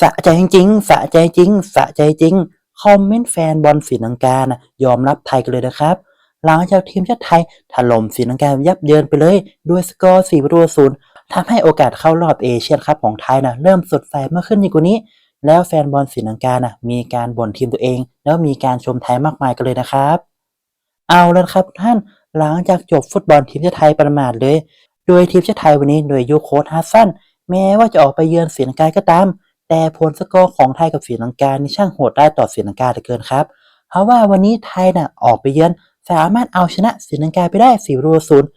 สะใจจริงๆสะใจจริงสะใจจริง คอมเมนต์แฟนบอลศรีลังกานะยอมรับไทยกันเลยนะครับหลังจากทีมชาติไทยถล่มศรีลังกายับเยินไปเลย ด้วยสกอร์4ประตูศูนย์ทำให้โอกาสเข้ารอบเอเชียนคัพของไทยนะเริ่มสดใสมากขึ้นยิ่งกว่านี้ แล้วแฟนบอลศรีลังกานะมีการบ่นทีมตัวเอง แล้วมีการชมไทยมากมายกันเลยนะครับ เอาแล้วนะครับท่านหลังจากจบฟุตบอลทีมชาติไทยประมาทเลย โดยทีมชาติไทยวันนี้โดยยูโค้ชฮัสซันแม้ว่าจะออกไปเยือนศรีลังกาก็ตาม แต่ผลสกอร์ของไทยกับศรีลังกานี่ช่างโหดได้ต่อศรีลังกาเหลือเกินครับ เพราะว่าวันนี้ไทยน่ะออกไปเยือนสามารถเอาชนะศรีลังกาไปได้4ประตูศูนย์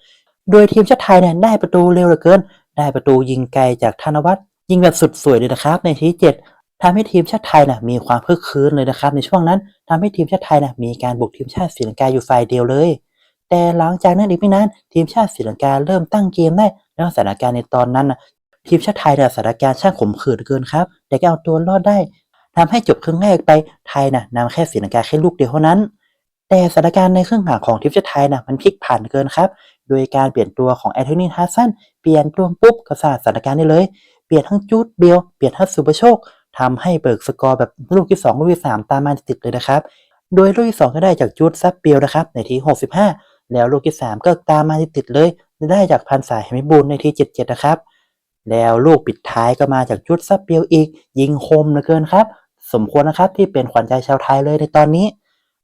โดยทีมชาติไทยเนี่ยได้ประตูเร็วเหลือเกิน ได้ประตูยิงไกลจากธนวัฒน์ยิงแบบสุดสวยเลยนะครับ ในทีเจ็ดทำให้ทีมชาติไทยน่ะมีความคึกคืนเลยนะครับ ในช่วงนั้นทำให้ทีมชาติไทยน่ะมีการบุกทีมชาติศรีลังกาอยู่ฝ่ายเดียวเลย แต่หลังจากนั้นอีกไม่นานทีมชาติศรีลังกาเริ่มตั้งเกมได้แล้วสถานการณ์ในตอนนั้นนะ ทีมชาติไทยเนี่ยสถานการณ์ช่างขมขื่นเกินครับ แต่ก็เอาตัวรอดได้ทำให้จบครึ่งแรกไปไทยน่ะนำแค่ศีลังกาแค่ลูกเดียวเท่านั้น แต่สถานการณ์ในครึ่งหลังของทีมชาติไทยน่ะมันพลิกผันเกินครับ โดยการเปลี่ยนตัวของแอนโทนีฮัสซันเปลี่ยนตัวปุ๊บก็สร้างสถานการณ์ได้เลย เปลี่ยนทั้งจูดเบลเปลี่ยนทั้งสุประโชคทำให้เบิกสกอร์แบบลูกที่2ลูกที่3ตามมาติดเลยนะครับโดยลูกที่2ก็ได้จากจูดซับเบลนะครับในที65 แล้วลูกที่ 3 ก็ตามมาติดเลยได้จากพันสายเฮมิบูลในที77นะครับ แล้วลูกปิดท้ายก็มาจากจูดซับเบลอีก ยิงคมเหลือเกินครับ สมควรนะครับที่เป็นขวัญใจชาวไทยเลยในตอนนี้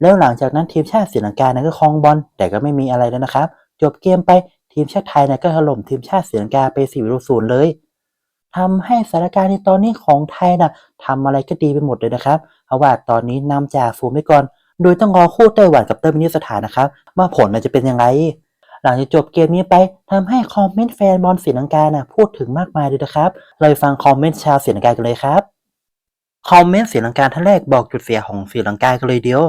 แล้วหลังจากนั้นทีมชาติศรีลังกานะก็ครองบอลแต่ก็ไม่มีอะไรแล้วนะครับ จบเกมไปทีมชาติไทยนะก็ถล่มทีมชาติศรีลังกาไป4ประตูศูนย์เลยทำให้สถานการณ์ในตอนนี้ของไทยนะทำอะไรก็ดีไปหมดเลยนะครับ เพราะว่าตอนนี้นำจากฝูงไปก่อน โดยต้องรอคู่ไต้หวันกับเตอร์มินิสถานนะครับว่าผลมันจะเป็นยังไง หลังจากจบเกมนี้ไปทำให้คอมเมนต์แฟนบอลศรีลังกานะพูดถึงมากมายเลยนะครับ เราไปฟังคอมเมนต์ชาวศรีลังกากันเลยครับ คอมเมนต์ศรีลังกาท่านแรกบอกจุดเสียของศรีลังกากันเลยเดียว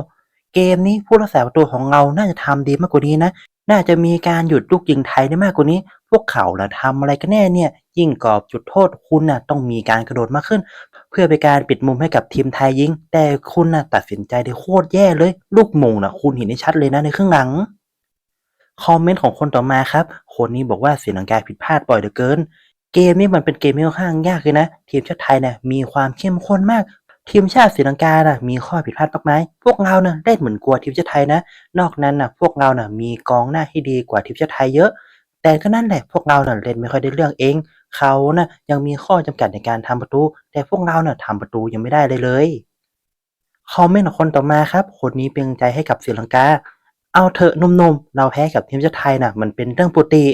เกมนี้ผู้รักษาประตูของเราน่าจะทำดีมากกว่านี้นะ น่าจะมีการหยุดลูกยิงไทยได้มากกว่านี้ พวกเขาน่ะทำอะไรกันแน่เนี่ย ยิ่งกรอบจุดโทษคุณน่ะต้องมีการกระโดดมากขึ้น เพื่อเป็นการปิดมุมให้กับทีมไทยยิง แต่คุณน่ะตัดสินใจได้โคตรแย่เลย ลูกมงน่ะคุณเห็นได้ชัดเลยนะในครึ่งหลัง คอมเมนต์ของคนต่อมาครับ คนนี้บอกว่าศรียงลังกาผิดพลาดบ่อยเหลือเกิน เกมนี้มันเป็นเกมที่ค่อนข้างยากเลยนะ ทีมชาติไทยเนี่ยมีความเข้มข้นมาก ทีมชาติศรีลังกาน่ะมีข้อผิดพลาดมากมายพวกเราน่ะเล่นเหมือนกลัวทีมชาติไทยนะ นอกนั้นน่ะพวกเราน่ะมีกองหน้าที่ดีกว่าทีมชาติไทยเยอะ แต่ก็นั่นแหละพวกเราน่ะเล่นไม่ค่อยได้เรื่องเอง เขาน่ะยังมีข้อจำกัดในการทำประตู แต่พวกเราน่ะทำประตูยังไม่ได้เลยเลยคอมเมนต์ของคนต่อมาครับ คนนี้เป็นกำลังใจให้กับศรีลังกา เอาเถอะนุ่มๆเราแพ้กับทีมชาติไทยน่ะ มันเป็นเรื่องปกติ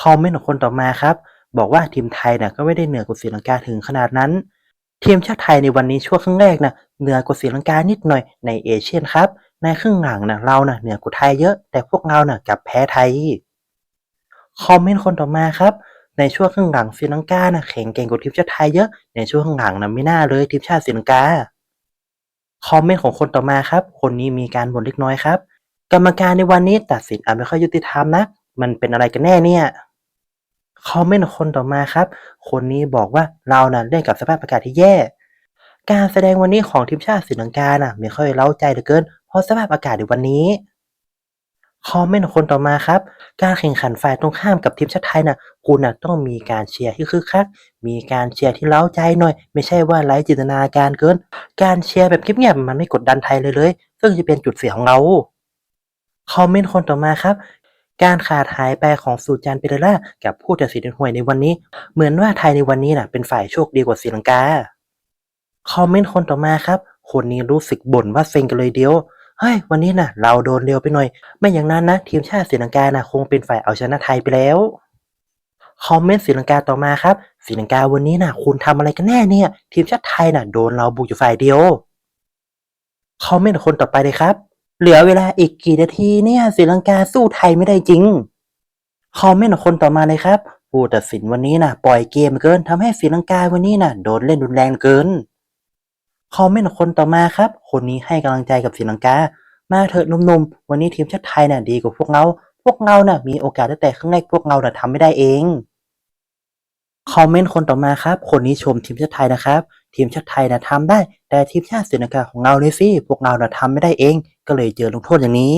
คอมเมนต์ของคนต่อมาครับ บอกว่าทีมไทยน่ะก็ไม่ได้เหนือกว่าศรีลังกาถึงขนาดนั้น ทีมชาติไทยในวันนี้ช่วงครึ่งแรกน่ะเหนือกว่าศรีลังกานิดหน่อยในเอเชียนครับ ในครึ่งหลังน่ะเราน่ะเหนือกว่าไทยเยอะ แต่พวกเราน่ะกลับแพ้ไทยคอมเมนต์คนต่อมาครับในช่วงครึ่งหลังศรีลังกาน่ะแข็งเก่งกว่าทีมชาติไทยเยอะในช่วงครึ่งหลังน่ะไม่น่าเลยทีมชาติศรีลังกา คอมเมนต์ของคนต่อมาครับ คนนี้มีการบ่นเล็กน้อยครับ กรรมการในวันนี้ตัดสินอาจไม่ค่อยยุติธรรมนะ มันเป็นอะไรกันแน่เนี่ย คอมเมนต์ของคนต่อมาครับ คนนี้บอกว่าเราน่ะเล่นกับสภาพอากาศที่แย่ การแสดงวันนี้ของทีมชาติศรีลังกาน่ะไม่ค่อยเล้าใจเหลือเกิน เพราะสภาพอากาศในวันนี้ คอมเมนต์คนต่อมาครับ การแข่งขันฝ่ายตรงข้ามกับทีมชาติไทยน่ะคุณน่ะต้องมีการเชียร์ที่คึกคัก มีการเชียร์ที่เล้าใจหน่อย ไม่ใช่ว่าไร้จินตนาการเกิน การเชียร์แบบเงียบๆมันไม่กดดันไทยเลยเลย ซึ่งจะเป็นจุดเสียของเราคอมเมนต์คนต่อมาครับ การขาดหายไปของสูจานเปเรล่ากับผู้ตัดสินห่วยในวันนี้ เหมือนว่าไทยในวันนี้น่ะเป็นฝ่ายโชคดีกว่าศรีลังกาคอมเมนต์คนต่อมาครับ คนนี้รู้สึกบ่นว่าเซ็งกันเลยเดียว เฮ้ย วันนี้น่ะเราโดนเร็วไปหน่อย ไม่อย่างนั้นนะทีมชาติศรีลังกาน่ะคงเป็นฝ่ายเอาชนะไทยไปแล้วคอมเมนต์ศรีลังกาต่อมาครับศรีลังกาวันนี้น่ะคุณทำอะไรกันแน่เนี่ย ทีมชาติไทยน่ะโดนเราบุกอยู่ฝ่ายเดียวคอมเมนต์คนต่อไปเลยครับ เหลือเวลาอีกกี่นาทีเนี่ยศรีลังกาสู้ไทยไม่ได้จริงคอมเมนต์คนต่อมาเลยครับผู้ตัดสินวันนี้น่ะปล่อยเกมเกินทำให้ศรีลังกาวันนี้น่ะโดนเล่นรุนแรงเกิน คอมเมนต์คนต่อมาครับ คนนี้ให้กำลังใจกับศรีลังกา มาเถอะนุ่มๆ วันนี้ทีมชาติไทยน่ะดีกว่าพวกเรา พวกเราน่ะมีโอกาสตั้งแต่ครึ่งแรกพวกเราน่ะทำไม่ได้เอง คอมเมนต์คนต่อมาครับ คนนี้ชมทีมชาติไทยนะครับ ทีมชาติไทยน่ะทำได้ แต่ทีมชาติศรีลังกาของเราเลยสิพวกเราน่ะทำไม่ได้เอง ก็เลยเจอลงโทษอย่างนี้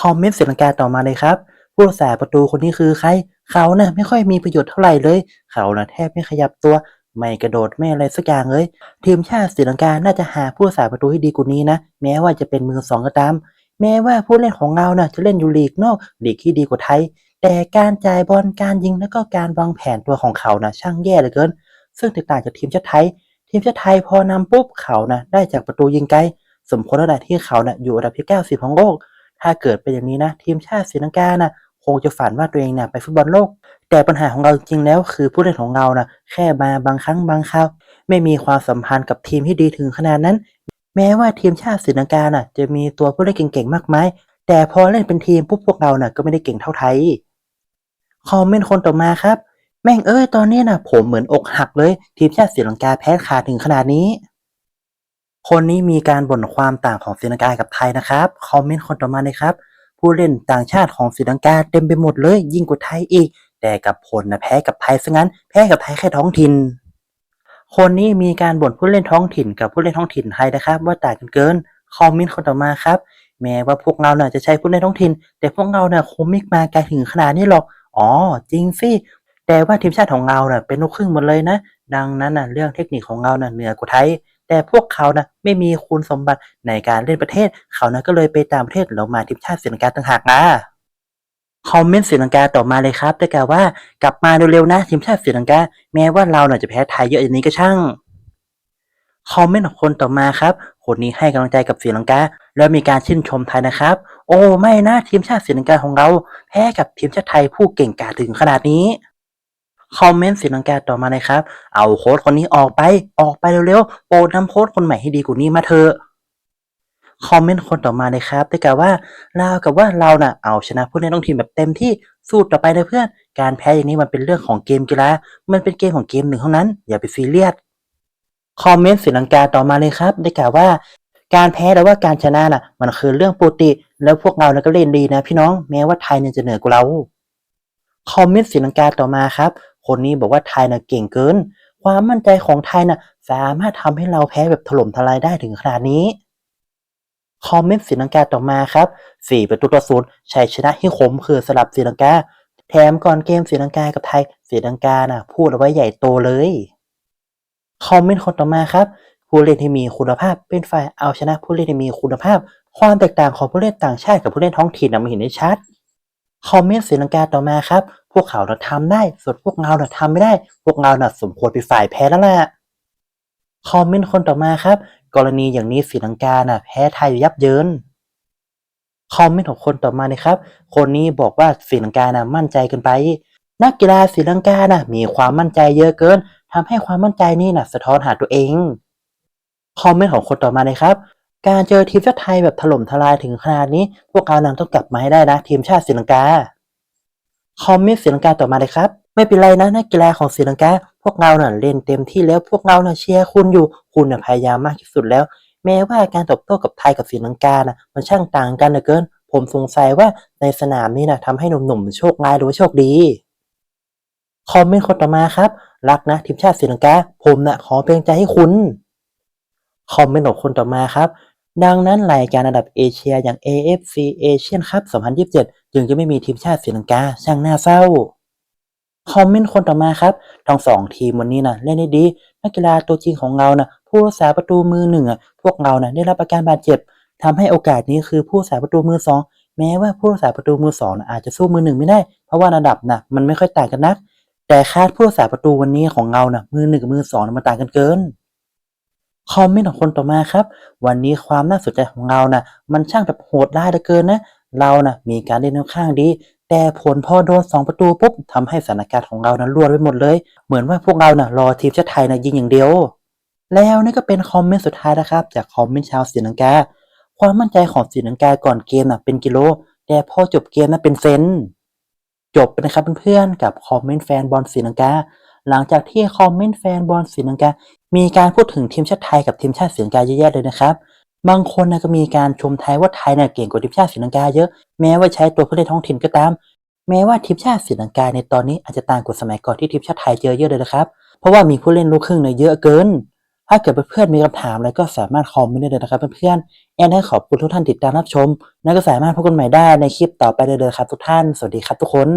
คอมเมนต์ศรีลังกาต่อมาเลยครับผู้รักษาประตูคนนี้คือใคร เขาน่ะไม่ค่อยมีประโยชน์เท่าไหร่เลย เขาน่ะแทบไม่ขยับตัว ไม่กระโดดไม่อะไรสักอย่างเลย ทีมชาติศรีลังกา น่าจะหาผู้สาประตูที่ดีกว่านี้นะ แม้ว่าจะเป็นมือสองก็ตาม แม้ว่าผู้เล่นของเราน่ะจะเล่นอยู่ลีกนอกลีกที่ดีกว่าไทย แต่การจ่ายบอลการยิงและก็การวางแผนตัวของเขานะช่างแย่เหลือเกิน ซึ่งแตกต่างจากทีมชาติไทย ทีมชาติไทยพอนำปุ๊บเขานะได้จากประตูยิงไกล สมควรแล้วแหละที่เขานะอยู่อันดับที่ 90 ของโลก ถ้าเกิดเป็นอย่างนี้นะ ทีมชาติศรีลังกานะ คงจะฝันว่าตัวเองนะไปฟุตบอลโลก แต่ปัญหาของเราจริงแล้วคือผู้เล่นของเรานะแค่มาบางครั้งบางคราวไม่มีความสัมพันธ์กับทีมที่ดีถึงขนาดนั้น แม้ว่าทีมชาติศรีลังกาน่ะ จะมีตัวผู้เล่นเก่งๆมากมายแต่พอเล่นเป็นทีมปุ๊บพวกเราน่ะก็ไม่ได้เก่งเท่าไทยคอมเมนต์คนต่อมาครับ แม่งเอ้ยตอนนี้น่ะผมเหมือนอกหักเลย ทีมชาติศรีลังกาแพ้ขาดถึงขนาดนี้ คนนี้มีการบ่นความต่างของศรีลังกากับไทยนะครับ คอมเมนต์คนต่อมาเลยครับ ผู้เล่นต่างชาติของศรีลังกาเต็มไปหมดเลย ยิ่งกว่าไทยอีก แต่กับผลนะแพ้กับไทยซะงั้น แพ้กับไทยแค่ท้องถิ่นคนนี้มีการบ่นผู้เล่นท้องถิ่นกับผู้เล่นท้องถิ่นไทยนะครับ ว่าต่างกันเกินคอมเมนต์คนต่อมาครับ แม้ว่าพวกเราน่ะจะใช้ผู้เล่นท้องถิ่น แต่พวกเราน่ะคงไม่มาไกลถึงขนาดนี้หรอกอ๋อจริงสิแต่ว่าทีมชาติของเราน่ะเป็นลูกครึ่งหมดเลยนะ ดังนั้นน่ะเรื่องเทคนิคของเราน่ะเหนือกว่าไทย แต่พวกเขานะไม่มีคุณสมบัติในการเล่นประเทศ เขานะก็เลยไปตามประเทศแล้วมาทีมชาติศรีลังกาต่างหากนะคอมเมนต์ศรีลังกาต่อมาเลยครับได้กล่าวว่ากลับมาเร็วๆนะทีมชาติศรีลังกาแม้ว่าเราน่ะจะแพ้ไทยเยอะอย่างนี้ก็ช่างคอมเมนต์ของคนต่อมาครับคนนี้ให้กำลังใจกับศรีลังกาแล้วมีการชื่นชมไทยนะครับ โอ้ไม่นะทีมชาติศรีลังกาของเรา แพ้กับทีมชาติไทยผู้เก่งกาจถึงขนาดนี้ คอมเมนต์ศรีลังกาต่อมาเลยครับ เอาโค้ชคนนี้ออกไปออกไปเร็วๆ โปรดนำโค้ชคนใหม่ให้ดีกว่านี้มาเถอะคอมเมนต์คนต่อมาเลยครับได้กล่าวว่าเรากับว่าเราน่ะเอาชนะผู้เล่นต้องทีมแบบเต็มที่สู้ต่อไปเลยเพื่อนการแพ้อย่างนี้มันเป็นเรื่องของเกมกีฬามันเป็นเกมของเกมหนึ่งเท่านั้น อย่าไปซีเรียสคอมเมนต์ศรีลังกาต่อมาเลยครับ ได้กล่าวว่าการแพ้และว่าการชนะน่ะ มันคือเรื่องปกติ แล้วพวกเราน่ะก็เล่นดีนะ พี่น้องแม้ว่าไทยเนี่ยจะเหนือกว่าเราคอมเมนต์ศรีลังกาต่อมาครับ คนนี้บอกว่าไทยน่ะเก่งเกิน ความมั่นใจของไทยน่ะสามารถทำให้เราแพ้แบบถล่มทลายได้ถึงขนาดนี้คอมเมนต์ศรีลังกาต่อมาครับ 4 ประตูต่อศูนย์ชัยชนะที่ขมคือสลับศรีลังกา แถมก่อนเกมศรีลังกากับไทยศรีลังกาน่ะพูดเอาไว้ใหญ่โตเลย คอมเมนต์คนต่อมาครับ ผู้เล่นที่มีคุณภาพเป็นฝ่ายเอาชนะผู้เล่นที่มีคุณภาพ ความแตกต่างของผู้เล่นต่างชาติกับผู้เล่นท้องถิ่นนะมันเห็นได้ชัด คอมเมนต์ศรีลังกาต่อมาครับ พวกเขาน่ะทำได้ ส่วนพวกเราน่ะทำไม่ได้ พวกเราน่ะสมควรเป็นฝ่ายแพ้แล้วแหละคอมเมนต์คนต่อมาครับ กรณีอย่างนี้ศรีลังกาน่ะแพ้ไทยยับเยินคอมเมนต์ของคนต่อมานะครับ คนนี้บอกว่าศรีลังกาน่ะมั่นใจเกินไป นักกีฬาศรีลังกาน่ะมีความมั่นใจเยอะเกินทำให้ความมั่นใจนี่น่ะสะท้อนหาตัวเองคอมเมนต์ของคนต่อมาเลยครับ การเจอทีมชาติไทยแบบถล่มทลายถึงขนาดนี้ พวกเรานั้นต้องกลับมาให้ได้นะ ทีมชาติศรีลังกา คอมเมนต์ศรีลังกาต่อมาเลยครับ ไม่เป็นไรนะนักกีฬาของศรีลังกา พวกเราน่ะเล่นเต็มที่แล้วพวกเราน่ะเชียร์คุณอยู่ คุณน่ะพยายามมากที่สุดแล้ว แม้ว่าการตอบโต้กับไทยกับศรีลังกาน่ะมันช่างต่างกันเหลือเกิน ผมสงสัยว่าในสนามนี้น่ะทำให้หนุ่มๆโชคร้ายหรือว่าโชคดีคอมเมนต์คนต่อมาครับ รักนะทีมชาติศรีลังกา ผมน่ะขอเป็นกำลังใจให้คุณคอมเมนต์ของคนต่อมาครับ ดังนั้นรายการระดับเอเชียอย่าง AFC Asian Cup 2027 จึงจะไม่มีทีมชาติศรีลังกาช่างน่าเศร้า คอมเมนต์คนต่อมาครับ ทั้งสองทีมวันนี้นะเล่นได้ดี นักกีฬาตัวจริงของเรานะผู้รักษาประตูมือหนึ่งอะพวกเรานะได้รับอาการบาดเจ็บทำให้โอกาสนี้คือผู้รักษาประตูมือสองแม้ว่าผู้รักษาประตูมือสองนะอาจจะสู้มือหนึ่งไม่ได้ เพราะว่าระดับนะมันไม่ค่อยต่างกันนัก แต่คาดผู้รักษาประตูวันนี้ของเรานะมือหนึ่งกับมือสองนะมันต่างกันเกิน คอมเมนต์ของคนต่อมาครับ วันนี้ความน่าสนใจของเรานะมันช่างแบบโหดร้เหลือเกินนะ เรานะมีการเล่นค่อนข้างดี แต่ผลพอโดนสองประตูปุ๊บทำให้สถานการณ์ของเรานั้นรวดไปหมดเลย เหมือนว่าพวกเรานะรอทีมชาติไทยนะยิงอย่างเดียว แล้วนี่ก็เป็นคอมเมนต์สุดท้ายนะครับ จากคอมเมนต์ชาวศรีลังกา ความมั่นใจของศรีลังกาก่อนเกมนะเป็นกิโล แต่พอจบเกมนะเป็นเซนจบไปนะครับเพื่อนๆกับคอมเมนต์แฟนบอลศรีลังกา หลังจากที่คอมเมนต์แฟนบอลศรีลังกา มีการพูดถึงทีมชาติไทยกับทีมชาติศรีลังกาเยอะแยะเลยนะครับ บางคนนะก็มีการชมไทยว่าไทยน่ะเก่งกว่าทีมชาติศรีลังกาเยอะ แม้ว่าใช้ตัวผู้เล่นท้องถิ่นก็ตาม แม้ว่าทีมชาติศรีลังกาในตอนนี้อาจจะต่างกว่าสมัยก่อนที่ทีมชาติไทยเจอเยอะเลยนะครับ เพราะว่ามีผู้เล่นลูกครึ่งเนี่ยเยอะเกิน ถ้าเกิดเพื่อนๆมีคำถามอะไรก็สามารถคอมเมนต์ได้เลยนะครับเพื่อนๆแอนได้ขอบคุณทุกท่านติดตามรับชมและก็สามารถพบกันใหม่ได้ในคลิปต่อไปเลยๆครับทุกท่าน สวัสดีครับทุกคน